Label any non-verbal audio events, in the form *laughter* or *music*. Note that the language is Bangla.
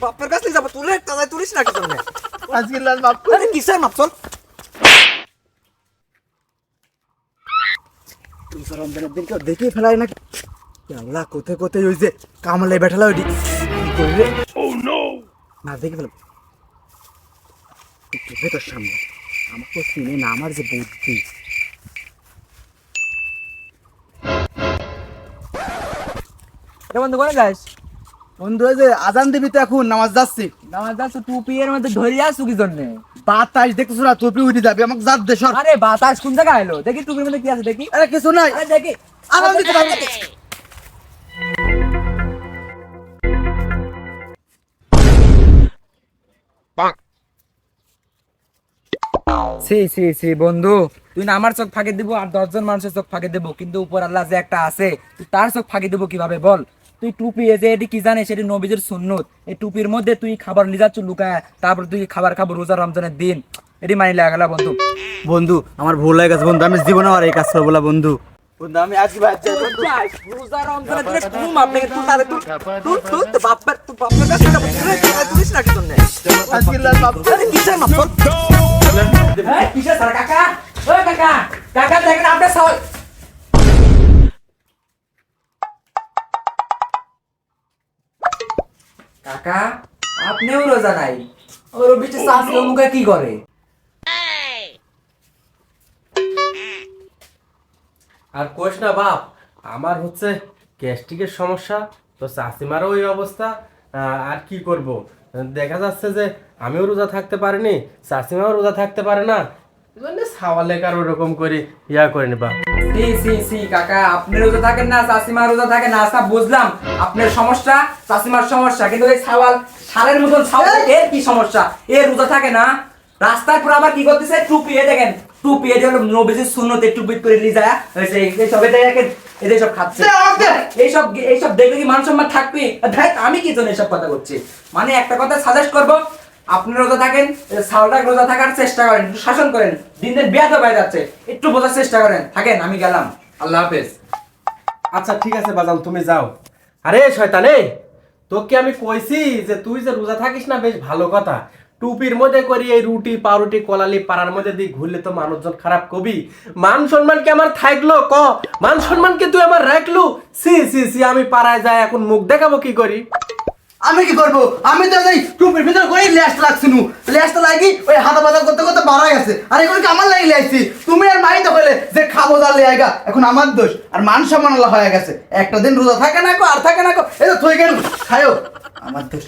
বাপের কাছে যাব তুলে তুলিস না কিছু *laughs* আজকে লাল আরে কিসের মাপ চল তুই তো রমজানের দেখেই ফেলাই না আল্লাহ কোথায় কোথায় ওই যে কামলে বেঠালা ওই কি করি রে? না দেখে ফেল। তোর সামনে। আমাকে চিনে না আমার যে বুদ্ধি। বন্ধু করে যাস বন্ধু যে আজান দিবি তো এখন নামাজ যাচ্ছি। আমার যাচ্ছ টুপি এর মধ্যে আসু কি জন্যে? বাতাস দেখতেছ না তুই উঠে যাবি আমাকে যাত দে সর। আরে বাতাস কোন জায়গায় এলো দেখি টুপির মধ্যে কি আছে দেখি। আরে কিছু নাই। আরে দেখি। আজান দিতে পারব না। সি সি সি বন্ধু তুই না আমার চোখ ফাঁকে দিব আর দশজন মানুষের চোখ ফাঁকে দেবো কিন্তু উপর আল্লাহ যে একটা আছে তুই তার চোখ ফাঁকে দেবো কীভাবে বল? তুই টুপি এ যে এটি কি জানিস? এটি নবীজের সুন্নত। এই টুপির মধ্যে তুই খাবার লিজাচ্ছ লুকায় তারপর তুই খাবার খাব রোজা রমজানের দিন। এটি মানি লাগা গেল বন্ধু। বন্ধু আমার ভুল হয়ে গেছে বন্ধু। আমি জীবনে আর এই কাজ করব না বন্ধু। বন্ধু আমি আজকে বাদ বন্ধু রোজা রমজানের দিনে তুই মাপ দেখে তুই তুই তুই তুই তো বাপের তুই বাপের কাছে যাব তুলে কাদায় তুলিস না কিছু আজকে লাল মাপ আরে কিসের মাপ কিসের স্যার কাকা? ও কাকা কাকা দেখেন আপনার কাকা, আপনিও রোজা নাই। ওর বিচে শাস্তি মুখে কি করে? আর কোষ না বাপ, আমার হচ্ছে গ্যাস্ট্রিকের সমস্যা, তো চাষিমারও ওই অবস্থা আর কি করব? দেখা যাচ্ছে যে আমিও রোজা থাকতে পারিনি চাষিমাও রোজা থাকতে পারে না জন্য সাওয়ালেকার ওরকম করে ইয়া করেনি বাপ সি সি সি কাকা আপনি রোজা থাকেন না চাষিমা রোজা থাকে না আচ্ছা বুঝলাম। আপনার সমস্যা চাষিমার সমস্যা কিন্তু এই সাওয়াল সালের মতন সাওয়াল এর কি সমস্যা? এ রোজা থাকে না। রাস্তায় পুরো আবার কি করতেছে? টুপি এ দেখেন টুপি এ হলো নবীজির শূন্যতে টুপি করে নিয়ে যায় এই সব এটা দেখেন এদের সব খাচ্ছে। এইসব এইসব দেখলে কি মান সম্মান থাকবে? আমি কি জন্য এসব কথা করছি মানে একটা কথা সাজেস্ট করব আপনি রোজা থাকেন সালটা রোজা থাকার চেষ্টা করেন, একটু শাসন করেন, দিন দিন বিয়াতে হয়ে যাচ্ছে, একটু বোঝার চেষ্টা করেন। থাকেন, আমি গেলাম। আল্লাহ হাফেজ। আচ্ছা ঠিক আছে, বাজান, তুমি যাও। আরে, শয়তানে, তোকে আমি কইছি যে তুই যে রোজা থাকিস না, বেশ ভালো কথা। টুপির মধ্যে করি এই রুটি, পাউরুটি, কলালি, পাড়ার মধ্যে দিয়ে ঘুরলে তো মানুষজন খারাপ কবি। মান সম্মান কি আমার থাকল? ক? মান সম্মান কি তুই আমার রাখলু? সি সি সি আমি পাড়ায় যাই, এখন মুখ দেখাবো কি করি? আমি কি করব? আমি তো এই টুপির ভিতরে করে ল্যাস লাগছিল ল্যাসটা লাগি ওই হাতা পাতা করতে করতে বাড়াই আছে। আর এগুলো আমার লাগি লাইছি তুমি আর মাই তো হলে যে খাব দার লেগা, এখন আমার দোষ। আর মান সম্মান হয়ে গেছে। একটা দিন রোজা থাকে না কো আর থাকে না কো এই তো থই গেল। খায়ো। আমার দোষ।